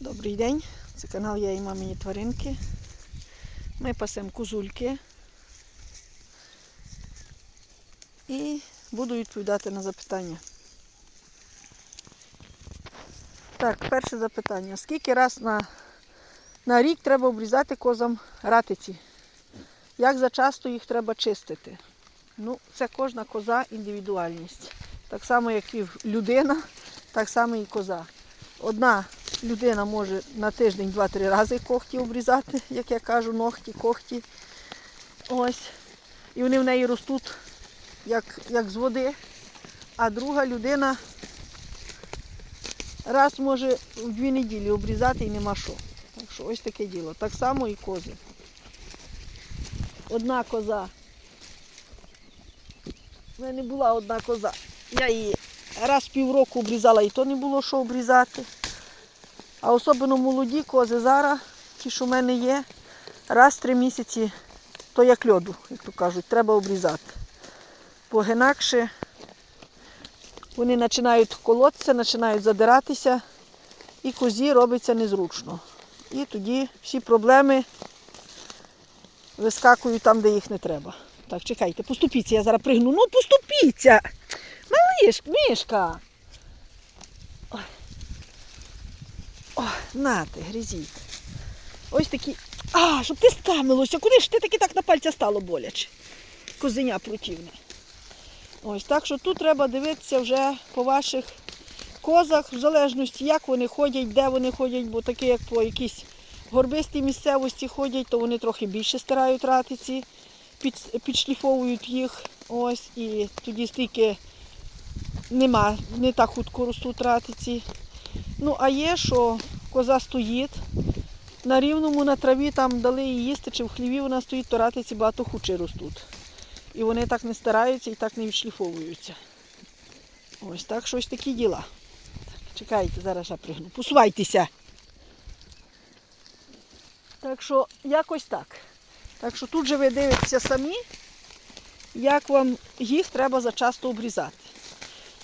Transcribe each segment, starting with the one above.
Добрий день, це канал Я і мамині тваринки. Ми пасемо козульки і буду відповідати на запитання. Так, перше запитання. Скільки раз на, на рік треба обрізати козам ратиці? Як зачасто їх треба чистити? Ну, це кожна коза індивідуальність. Так само, як і людина, так само і коза. Одна людина може на тиждень два-три рази когті обрізати, як я кажу, ногті, когті. Ось. І вони в неї ростуть як, як з води. А друга людина раз може в дві неділі обрізати і нема що. Так що ось таке діло. Так само і кози. Одна коза. У мене була одна коза. Я її раз півроку обрізала і то не було що обрізати. А особливо молоді кози зараз, ті, що в мене є, раз в три місяці, то як льоду, як то кажуть, треба обрізати. Бо інакше вони починають колотися, починають задиратися, і козі робиться незручно. І тоді всі проблеми вискакують там, де їх не треба. Так, чекайте, поступіться, я зараз пригну. Ну, поступіться! Малиш, мишка! Ой. О, нате, грізіть. Ось такі. А, щоб ти стамилося, куди ж ти таки так на пальця стало боляче? Козеня противне. Ось так що тут треба дивитися вже по ваших козах, в залежності, як вони ходять, де вони ходять, бо такі, як по якійсь горбистій місцевості ходять, то вони трохи більше стирають ратиці, під, підшліфовують їх. Ось, і тоді стільки нема, не так хутко ростуть ратиці. Ну, а є, що коза стоїть на рівному на траві, там дали їй їсти, чи в хліві вона стоїть, то ратиці багато хуче ростуть. І вони так не стараються і так не відшліфовуються. Ось так щось такі діла. Так, чекайте, зараз я пригну. Посувайтеся. Так що якось так. Так що тут же ви дивитеся самі, як вам їх треба зачасто обрізати.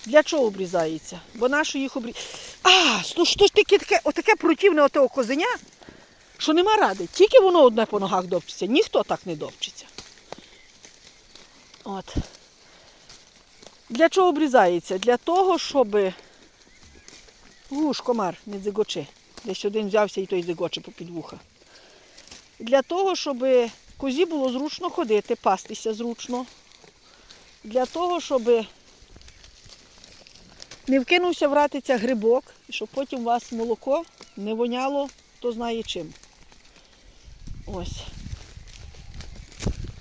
Для чого обрізається? Бо нащо їх обрізати? А, ну що ж таке, таке, отаке противне отого козеня, що нема ради. Тільки воно одне по ногах довчиться, ніхто так не довчиться. От. Для чого обрізається? Для того, щоб гуш, комар, не дзигочи. Десь один взявся і той зигоче попід вуха. Для того, щоб козі було зручно ходити, пастися зручно. Для того, щоб не вкинувся вратиться грибок, щоб потім у вас молоко не воняло, хто знає чим. Ось.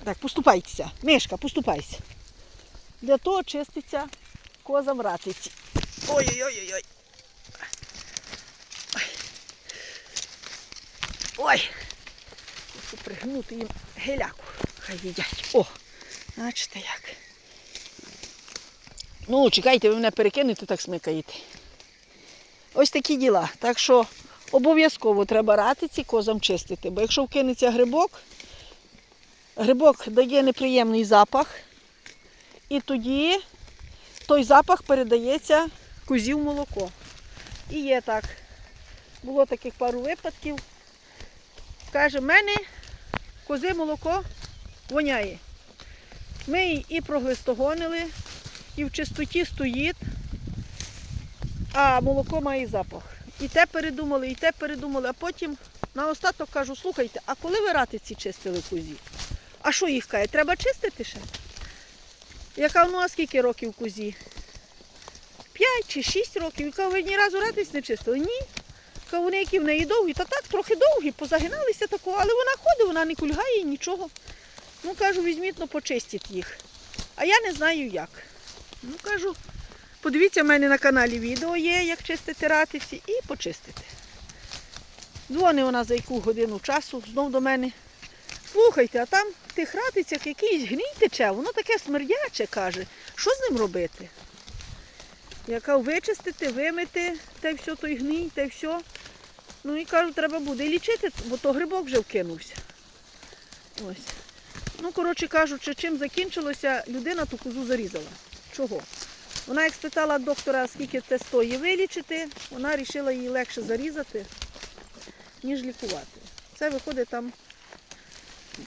Так, поступайтеся. Мишка, поступайся. Для того чиститься козам ратиці. Ой-ой-ой-ой. Ой. Пригнути їм геляку. Хай їдять. О, бачите як. Ну, чекайте, ви мене перекинете, так смикаєте. Ось такі діла. Так що обов'язково треба ратиці козам чистити. Бо якщо вкинеться грибок, грибок дає неприємний запах. І тоді той запах передається козі в молоко. І є так. Було таких пару випадків. Каже, в мене кози молоко воняє. Ми її і проглистогонили, і в чистоті стоїть, а молоко має запах. І те передумали, і те передумали, а потім на остаток кажу, слухайте, а коли ви ратиці чистили козі? А що їх каже? Треба чистити ще? Я кажу, ну а скільки років козі? П'ять чи шість років. Я кажу, ви ні разу ратиць не чистили? Ні. Кажу, вони які в неї довгі, та так, трохи довгі, позагиналися такого, але вона ходить, вона не кульгає нічого. Ну, кажу, візьміть, ну почистіть їх. А я не знаю як. Ну, кажу, подивіться, в мене на каналі відео є, як чистити ратиці, і почистити. Дзвонить вона за яку годину часу, знов до мене. Слухайте, а там в тих ратицях якийсь гній тече, воно таке смердяче, каже. Що з ним робити? Я кажу, вичистити, вимити, те все, той гній, те все. Ну і кажу, треба буде лічити, бо то грибок вже вкинувся. Ось. Ну, коротше кажучи, чим закінчилося, людина ту козу зарізала. Чого? Вона як спитала доктора, скільки це стоїть вилічити, вона вирішила її легше зарізати. ніж лікувати. Це виходить там.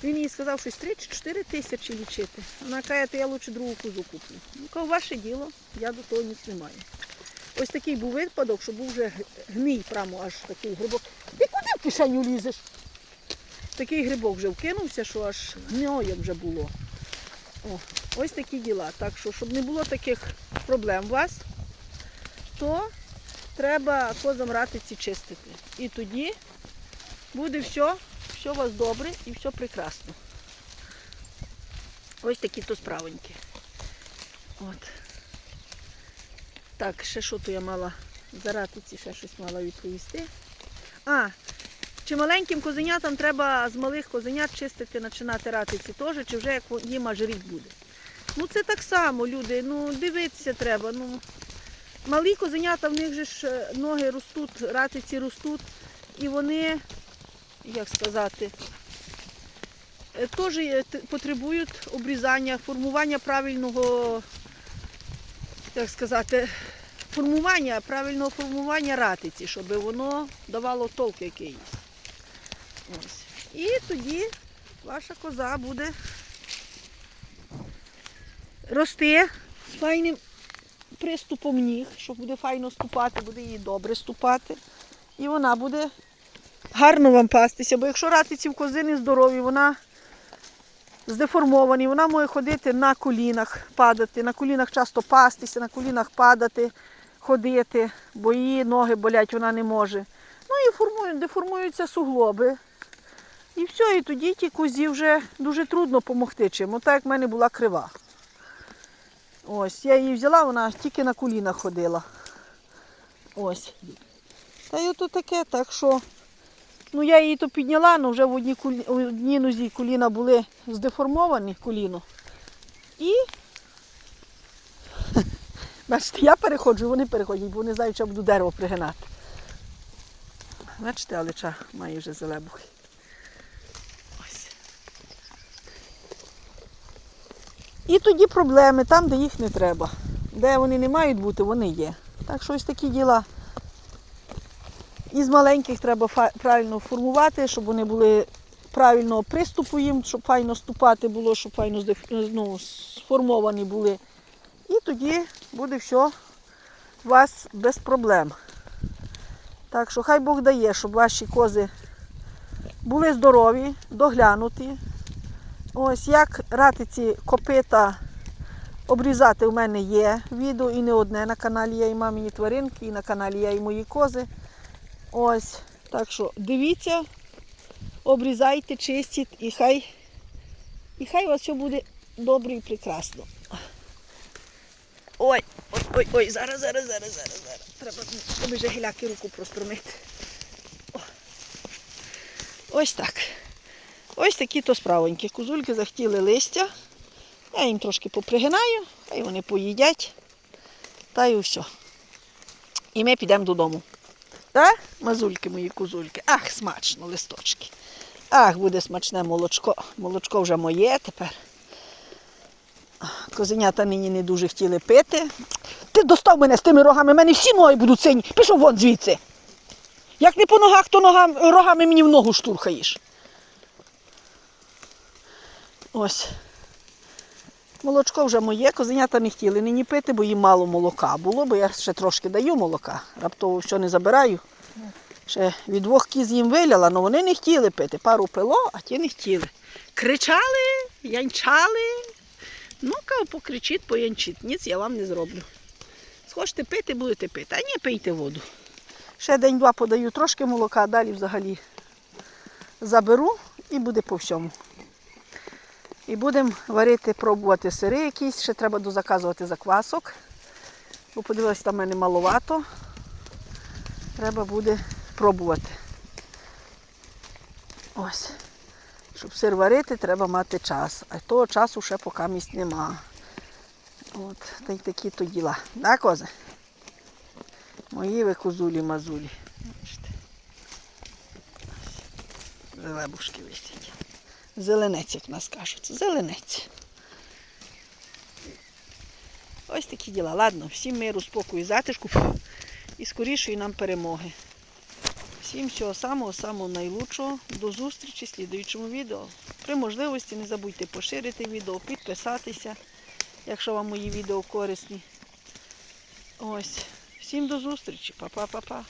Він їй сказав, щось 3 чи 4 тисячі лічити. Вона каже, то я лучше другу козу куплю. Ну, кажу, ваше діло, я до того ніс не маю. Ось такий був випадок, що був вже гній прямо аж такий грибок. Ти куди в кишеню лізеш? Такий грибок вже вкинувся, що аж гноєм вже було. О, ось такі діла. Так що, щоб не було таких проблем у вас, то треба козам ратиці чистити. І тоді буде все, все у вас добре і все прекрасно. Ось такі то справоньки. От. Так, ще що то я мала за ратиці, ще щось мала відповісти. А, чи маленьким козенятам треба з малих козенят чистити, починати ратиці теж, чи вже як їм аж рік буде? Ну це так само, люди, ну дивитися треба. Ну, малі козенята, в них же ж е, ноги ростуть, ратиці ростуть, і вони, як сказати, е, теж потребують обрізання, формування правильного, як сказати, формування, правильного формування ратиці, щоб воно давало толк якийсь. Ось. І тоді ваша коза буде рости з файним приступом ніг, що буде файно ступати, буде їй добре ступати. І вона буде гарно вам пастися. Бо якщо ратиці в кози не здорові, вона здеформовані, вона може ходити на колінах, падати, на колінах часто пастися, на колінах падати, ходити, бо її ноги болять, вона не може. Ну і формують, деформуються суглоби. І все, і тоді ті козі вже дуже трудно допомогти чим. Отак як в мене була крива. Ось, я її взяла, вона тільки на колінах ходила. Ось. Та й ото таке, так що. Ну я її то підняла, але вже в одній, кулі... в одній нозі коліна були здеформовані коліно. І бачите, я переходжу, вони переходять, бо вони знають, що я буду дерево пригинати. Бачите, алеча має вже зелебухи. І тоді проблеми там, де їх не треба. Де вони не мають бути, вони є. Так що ось такі діла. Із маленьких треба правильно формувати, щоб вони були правильного приступу їм, щоб файно ступати було, щоб файно ну, сформовані були. І тоді буде все у вас без проблем. Так що хай Бог дає, щоб ваші кози були здорові, доглянуті. Ось як ратиці копита обрізати у мене є відео і не одне на каналі Я і мамині тваринки, і на каналі Я і мої кози. Ось. Так що дивіться, обрізайте, чистіть і хай, і хай у вас все буде добре і прекрасно. Ой, ой, ой, ой, зараз, зараз, зараз, зараз, зараз. Треба вже гіляки руку простромити. Ось так. Ось такі то справоньки. Кузульки захотіли листя. Я їм трошки попригинаю, хай вони поїдять. Та й все. І ми підемо додому. Так? Мазульки мої кузульки. Ах, смачно, листочки. Ах, буде смачне молочко. Молочко вже моє тепер. Козенята нині не дуже хотіли пити. Ти достав мене з тими рогами, мене всі ноги будуть сині. Пішов вон звідси. Як не по ногах, то ногам, рогами мені в ногу штурхаєш. Ось. Молочко вже моє, козенята не хотіли нині пити, бо їм мало молока було, бо я ще трошки даю молока. Раптово все не забираю. Ще від двох кіз їм виляла, але вони не хотіли пити. Пару пило, а ті не хотіли. Кричали, янчали. Ну, кав, покричіть, поянчіть. Ніц я вам не зроблю. Схочете пити, будете пити, а ні, пийте воду. Ще день-два подаю трошки молока, а далі взагалі заберу і буде по всьому. І будемо варити, пробувати сири якісь. Ще треба дозаказувати заквасок. Бо подивилася, там в мене маловато. Треба буде пробувати. Ось. Щоб сир варити, треба мати час. А того часу ще поки місць нема. От, та й такі то діла. Да, кози? Мої ви козулі мазулі. Бачите. Висять. Зеленець, як нас кажуть. Зеленець. Ось такі діла. Ладно, всім миру, спокою, затишку і скорішої нам перемоги. Всім всього самого-самого найлучшого. До зустрічі в слідуючому відео. При можливості не забудьте поширити відео, підписатися, якщо вам мої відео корисні. Ось. Всім до зустрічі. Па-па-па-па.